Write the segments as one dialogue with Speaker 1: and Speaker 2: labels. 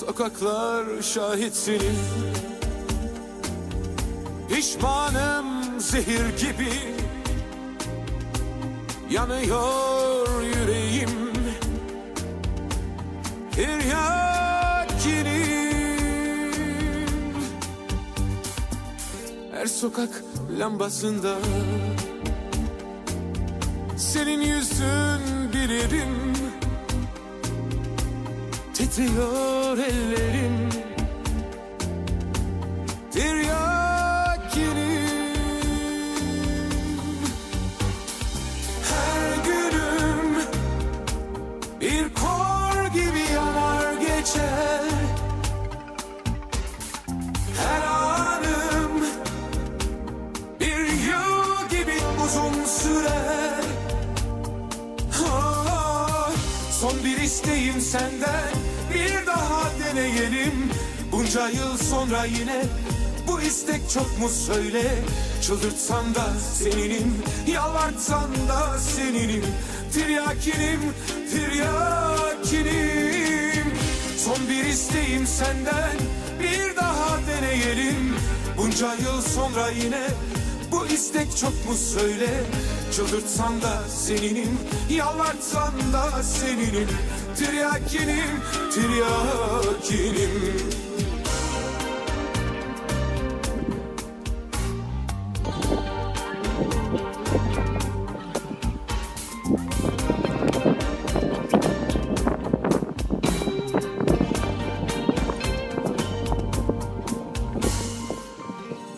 Speaker 1: Sokaklar şahit senin Pişmanım zehir gibi. Yanıyor yüreğim. Tiryakinim Her sokak lambasında. Senin yüzün bilirim Titriyor ellerim Son bir isteğim senden Bir daha deneyelim. Bunca yıl sonra yine Bu istek çok mu söyle? Çıldırtsan da seninim Yalvartsan da seninim. Tiryakinim Tiryakinim. Son bir isteğim senden Bir daha deneyelim. Bunca yıl sonra yine bu istek çok mu söyle Çıldırtsan da seninim Yalvartsan da seninim. Tiryakinim Tiryakinim.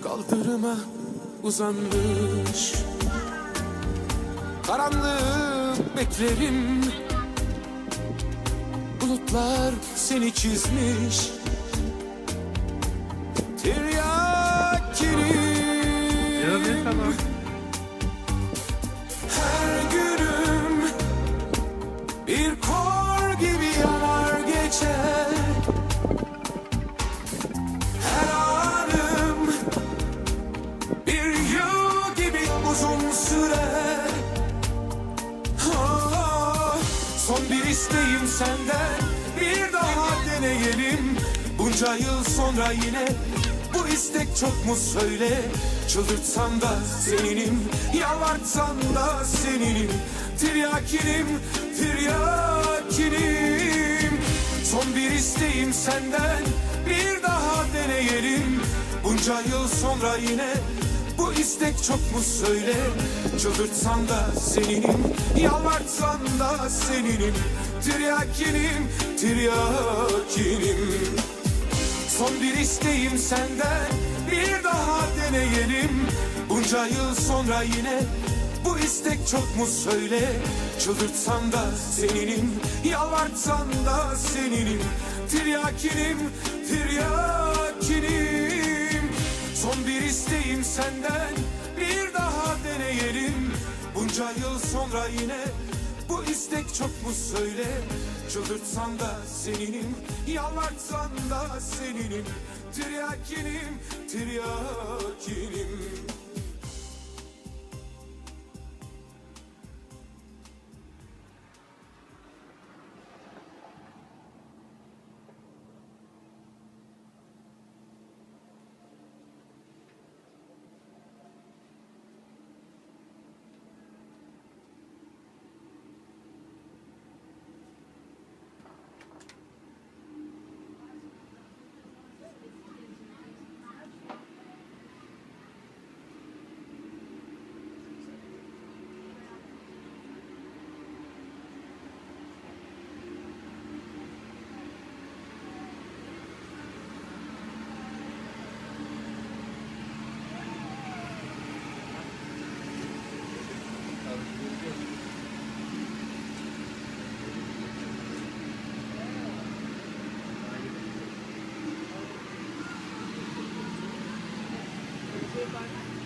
Speaker 1: Kaldırıma uzanmış Karanlık beklerim. Bulutlar seni çizmiş. Tiryakinim Her bir isteğim senden Bir daha deneyelim. Bunca yıl sonra yine Bu istek çok mu söyle? Çıldırtsan da seninim Yalvartsan da seninim. Tiryakinim Tiryakinim. Son bir isteğim senden Bir daha deneyelim. Bunca yıl sonra yine istek çok mu söyle? Çıldırtsan da seninim Yalvartsan da seninim Tiryakinim Tiryakinim. Son bir isteğim senden Bir daha deneyelim. Bunca yıl sonra yine bu istek çok mu söyle? Çıldırtsan da seninim Yalvartsan da seninim Tiryakinim Tiryakinim Son bir isteğim senden Bir daha deneyelim. Bunca yıl sonra yine bu istek çok mu söyle? Çıldırtsan da seninim Yalvartsan da seninim. Tiryakinim Tiryakinim Bye.